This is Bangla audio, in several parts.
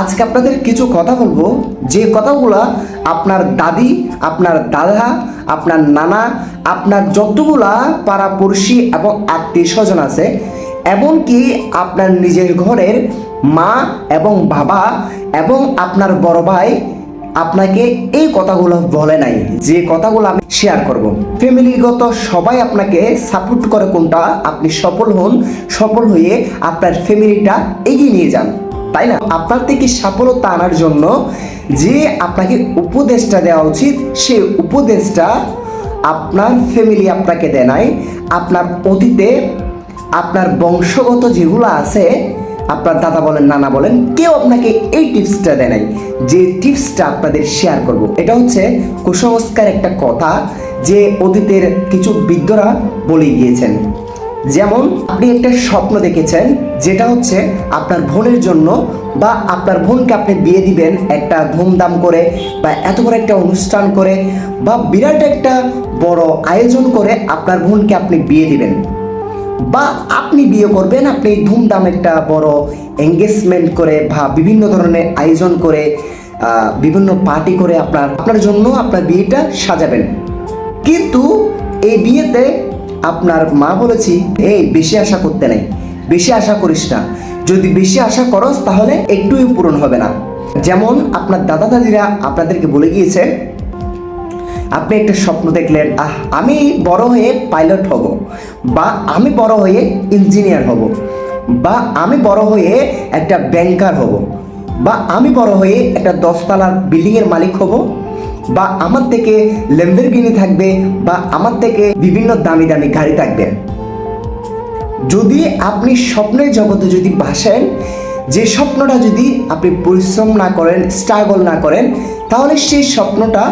আজকে আপনাদের কিছু কথা বলব। যে কথাগুলো আপনার দাদি, আপনার দাদা, আপনার নানা, আপনার যতগুলা পাড়াপড়শি এবং আত্মীয় স্বজন আছে, এমনকি আপনার নিজের ঘরের মা এবং বাবা এবং আপনার বড় ভাই আপনাকে এই কথাগুলো বলে নাই। যে কথাগুলো আমি শেয়ার করব। ফ্যামিলিগত সবাই আপনাকে সাপোর্ট করে কোনটা? আপনি সফল হন, সফল হয়ে আপনার ফ্যামিলিটা এগিয়ে নিয়ে যান। তাই না? আপনার থেকে সফলতা আনার জন্য যে আপনাকে উপদেশটা দেওয়া উচিত সেই উপদেশটা আপনার ফ্যামিলি আপনাকে দেয় নাই। আপনার অতীতে আপনার বংশগত যেগুলো আছে, আপনার দাদা বলেন, নানা বলেন, কেউ আপনাকে এই টিপসটা দেয় নাই। যে টিপসটা আপনাদের শেয়ার করব। এটা হচ্ছে কুসংস্কার একটা কথা যে অতীতের কিছু বৃদ্ধরা বলে গিয়েছেন। যেমন আপনি একটা স্বপ্ন দেখেছেন, যেটা হচ্ছে আপনার বোনের জন্য বা আপনার বোনকে আপনি বিয়ে দিবেন একটা ধুমধাম করে বা এত বড় একটা অনুষ্ঠান করে বা বিরাট একটা বড় আয়োজন করে আপনার বোনকে আপনি বিয়ে দিবেন। বা আপনি বিয়ে করবেন, আপনি ধুমধাম একটা বড় এঙ্গেজমেন্ট করে বা বিভিন্ন ধরনের আয়োজন করে বিভিন্ন পার্টি করে আপনার আপনার জন্য আপনার বিয়েটা সাজাবেন। কিন্তু এই বিয়েতে আপনার মা বলেছি, এই, বেশি আশা করতে নেই, বেশি আশা করিস না। যদি বেশি আশা করস, তাহলে একটুই পূরণ হবে না। যেমন আপনার দাদা দাদিরা আপনাদেরকে বলে গিয়েছে, আপনি একটা স্বপ্ন দেখলেন, আহ, আমি বড় হয়ে পাইলট হব, বা আমি বড় হয়ে ইঞ্জিনিয়ার হব, বা আমি বড় হয়ে একটা ব্যাংকার হব, বা আমি বড় হয়ে একটা দশতলার বিল্ডিংয়ের মালিক হব বা আমার থেকে লেম্বেরগিনি থাকবে বা আমার থেকে বিভিন্ন দামি দামি গাড়ি থাকবে। যদি আপনি স্বপ্নের জগতে যদি ভাসেন, যে স্বপ্নটা যদি আপনি পরিশ্রম না করেন স্ট্রাগল না করেন, তাহলে সেই স্বপ্নটা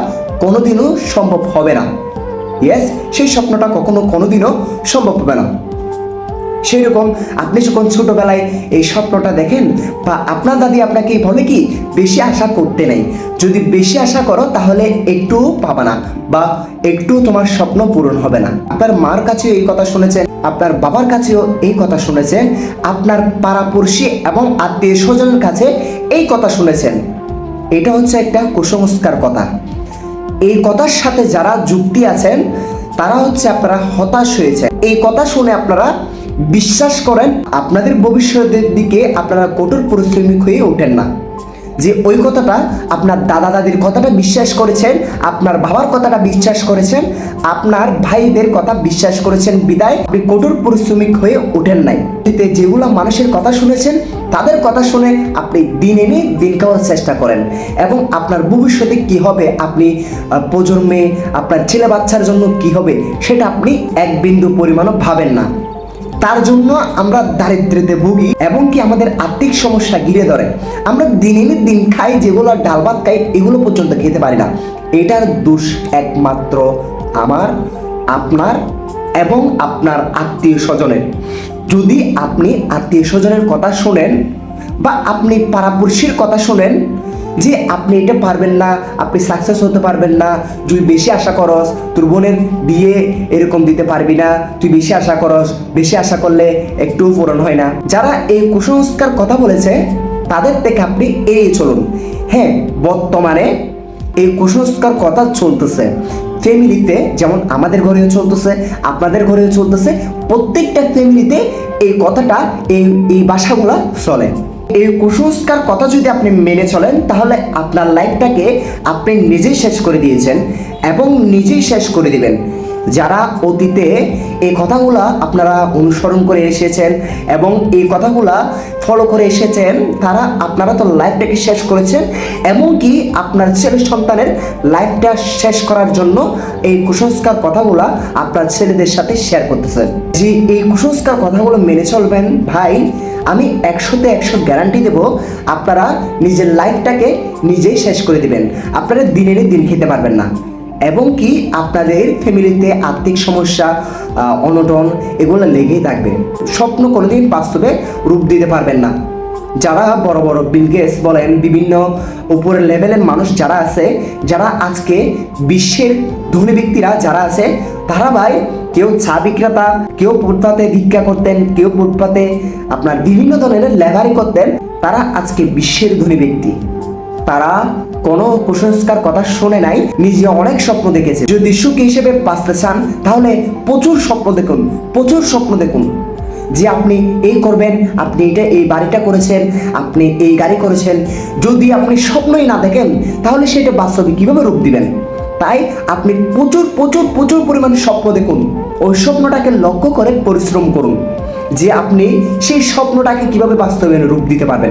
কোনোদিনও সম্ভব হবে না। ইয়েস সেই স্বপ্নটা কখনো কোনোদিনও সম্ভব হবে না। সেই রকম আপনি যখন ছোটবেলায় এই স্বপ্নটা দেখেন, বা আপনার দাদি আপনাকে বলে কি, বেশি আশা করতে নেই। যদি বেশি আশা করো, তাহলে একটু পাবা না, বা একটু তোমার স্বপ্ন পূরণ হবে না। আপনার মার কাছেও এই কথা শুনেছেন, আপনার বাবার কাছেও এই কথা শুনেছেন, আপনার পাড়াপড়শি এবং আত্মীয় স্বজনের কাছে এই কথা শুনেছেন। এটা হচ্ছে একটা কুসংস্কার কথা। এই কথার সাথে যারা যুক্তি আছেন, তারা হচ্ছে আপনারা হতাশ হয়েছে এই কথা শুনে আপনারা বিশ্বাস করেন, আপনাদের ভবিষ্যতের দিকে আপনারা কঠোর পরিশ্রমিক হয়ে ওঠেন না। যে ওই কথাটা আপনার দাদা দাদির কথাটা বিশ্বাস করেছেন, আপনার বাবার কথাটা বিশ্বাস করেছেন, আপনার ভাইদের কথা বিশ্বাস করেছেন বিদায়, আপনি কঠোর পরিশ্রমিক হয়ে ওঠেন নাই। যেগুলো মানুষের কথা শুনেছেন, তাদের কথা শুনে আপনি দিন এনে দিন খাওয়ার চেষ্টা করেন। এবং আপনার ভবিষ্যতে কি হবে, আপনি প্রজন্মে আপনার ছেলে বাচ্চার জন্য কি হবে, সেটা আপনি এক বিন্দু পরিমাণও ভাবেন না। তার জন্য আমরা দারিদ্র্যতে ভুগি এবং কি আমাদের আর্থিক সমস্যা ঘিরে ধরে। আমরা দিন দিন খাই যেগুলো ডাল ভাত খাই, এগুলো পর্যন্ত খেতে পারি না। এটার দোষ একমাত্র আমার, আপনার এবং আপনার আত্মীয় স্বজনের। যদি আপনি আত্মীয় স্বজনের কথা শোনেন বা আপনি পাড়াপড়শির কথা শোনেন যে আপনি এটা পারবেন না, আপনি সাকসেস হতে পারবেন না, তুই বেশি আশা করস, তোর বোনের বিয়ে এরকম দিতে পারবি না, তুই বেশি আশা করস, বেশি আশা করলে একটু পূরণ হয় না। যারা এই কুসংস্কার কথা বলেছে, তাদের থেকে আপনি এড়িয়ে চলুন। হ্যাঁ বর্তমানে এই কুসংস্কার কথা চলতেছে। ফ্যামিলিতে যেমন আমাদের ঘরেও চলতেছে, আপনাদের ঘরেও চলতেছে, প্রত্যেকটা ফ্যামিলিতে এই কথাটা, এই এই ভাষাগুলো চলে। এই কুসংস্কার কথা যদি আপনি মেনে চলেন, তাহলে আপনার লাইফটাকে আপনি নিজেই শেষ করে দিয়েছেন এবং নিজেই শেষ করে দিবেন। যারা অতীতে এই কথাগুলা আপনারা অনুসরণ করে এসেছেন এবং এই কথাগুলা ফলো করে এসেছেন, তারা আপনারা তো লাইফটাকে শেষ করেছেন, এমনকি আপনার ছেলে সন্তানের লাইফটা শেষ করার জন্য এই কুসংস্কার কথাগুলা আপনার ছেলেদের সাথে শেয়ার করতেছেন। যে এই কুসংস্কার কথাগুলো মেনে চলবেন, ভাই। আমি একশোতে একশো গ্যারান্টি দেব, আপনারা নিজের লাইফটাকে নিজেই শেষ করে দিবেন। আপনারা দিনের দিন খেতে পারবেন না। এবং কি আপনাদের ফ্যামিলিতে আর্থিক সমস্যা অনটন, এগুলো লেগেই থাকবে। স্বপ্ন কোনোদিন বাস্তবে রূপ দিতে পারবেন না। যারা বড় বড় বিলগেস বলেন, বিভিন্ন উপরের লেভেলের মানুষ যারা আছে, যারা আজকে বিশ্বের ধনী ব্যক্তিরা যারা আছে তারা ভাই কেউ চা বিক্রেতা কেউ ফুটপাতে ভিক্ষা করতেন, কেউ ফুটপাতে আপনার বিভিন্ন ধরনের লেবারি করতেন, তারা আজকে বিশ্বের ধনী ব্যক্তি। তারা কোনো কুসংস্কার কথা শুনে নাই নিজে অনেক স্বপ্ন দেখেছে। যদি সুখী হিসেবে বাঁচতে চান, তাহলে প্রচুর স্বপ্ন দেখুন, প্রচুর স্বপ্ন দেখুন। যে আপনি এই করবেন, আপনি এটা এই বাড়িটা করেছেন, আপনি এই গাড়ি করেছেন, যদি আপনি স্বপ্নই না দেখেন, তাহলে সেটা বাস্তবে কীভাবে রূপ দিবেন? তাই আপনি প্রচুর প্রচুর প্রচুর পরিমাণে স্বপ্ন দেখুন। ওই স্বপ্নটাকে লক্ষ্য করে পরিশ্রম করুন। যে আপনি সেই স্বপ্নটাকে কীভাবে বাস্তবে রূপ দিতে পারবেন।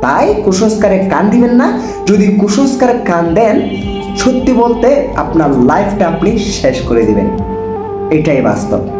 তাই কুসংস্কারে কান দিবেন না। যদি কুসংস্কারে কান দেন, সত্যি বলতে আপনার লাইফটা আপনি শেষ করে দিবেন। এটাই বাস্তব।